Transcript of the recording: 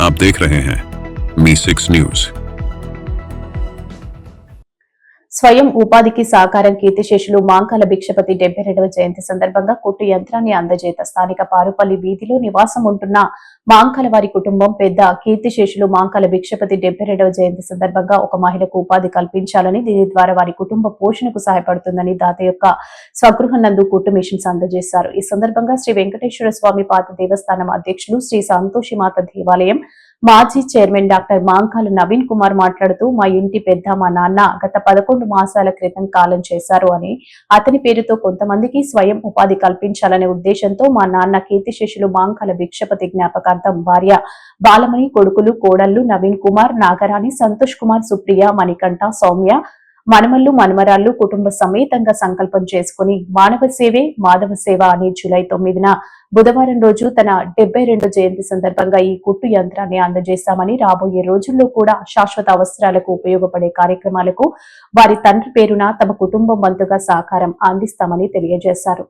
आप देख रहे हैं मी सिक्स न्यूज స్వయం ఉపాధికి సహకారం కీర్తిశేషులు మాంకాల భిక్షపతి డెబ్బై రెండవ జయంతి సందర్భంగా కుట్టు యంత్రాన్ని అందజేత స్థానిక పారుపల్లి వీధిలో నివాసం ఉంటున్న మాంకాల వారి కుటుంబం పెద్ద కీర్తిశేషులు మాంకాల భిక్షపతి డెబ్బై రెండవ జయంతి సందర్భంగా ఒక మహిళకు ఉపాధి కల్పించాలని దీని ద్వారా వారి కుటుంబ పోషణకు సహాయపడుతుందని దాత యొక్క స్వగృహం నందు కుట్టు మిషన్స్ అందజేశారు. ఈ సందర్భంగా శ్రీ వెంకటేశ్వర స్వామి పాత దేవస్థానం అధ్యక్షులు శ్రీ సంతోషి మాత దేవాలయం మాజీ చైర్మన్ డాక్టర్ మాంకాల నవీన్ కుమార్ మాట్లాడుతూ మా ఇంటి పెద్ద మా నాన్న గత పదకొండు మాసాల క్రితం కాలం చేశారు అని అతని పేరుతో కొంతమందికి స్వయం ఉపాధి కల్పించాలనే ఉద్దేశంతో మా నాన్న కీర్తిశేషులు మాంకాల భిక్షపతి జ్ఞాపకార్థం భార్య బాలమణి కొడుకులు కోడళ్ళు నవీన్ కుమార్ నాగరాణి సంతోష్ కుమార్ సుప్రియ మణికంఠ సౌమ్య మనమల్లు మనమరాళ్ళు కుటుంబ సమేతంగా సంకల్పం చేసుకుని మానవ సేవే మాధవ సేవ అని జూలై తొమ్మిదిన బుధవారం రోజు తన డెబ్బై రెండు జయంతి సందర్భంగా ఈ కుట్టు యంత్రాన్ని అందజేస్తామని రాబోయే రోజుల్లో కూడా శాశ్వత అవసరాలకు ఉపయోగపడే కార్యక్రమాలకు వారి తండ్రి పేరున తమ కుటుంబం వంతుగా సహకారం అందిస్తామని తెలియజేశారు.